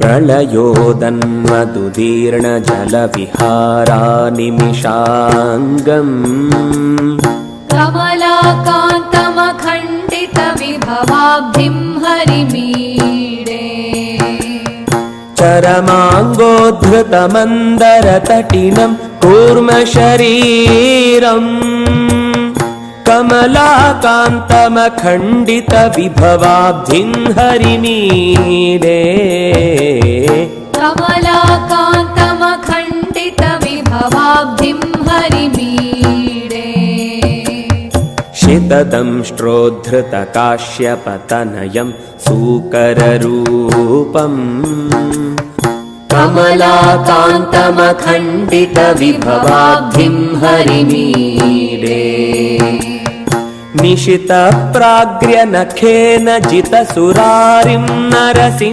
प्रलयोदन्मदुदीर्णजलविहारानिमिषाङ्गम् कमलाकान्तमखण्डितविभवाब्धिं हरिमीडे। चरमाङ्गोद्धृतमन्दरतटिनं कूर्मशरीरम्। कमलाकान्तमखण्डितविभवाब्धिं हरिमीडे कमलाकान्तमखण्डितविभवाब्धिं हरिमीडे। शितदंष्ट्रोद्धृतकाश्यपतनयं सूकररूपम्। कमलाकान्तमखण्डितविभवाब्धिं हरिमीडे। निशितप्राग्र्यनखेन जितसुरारिं Narasimha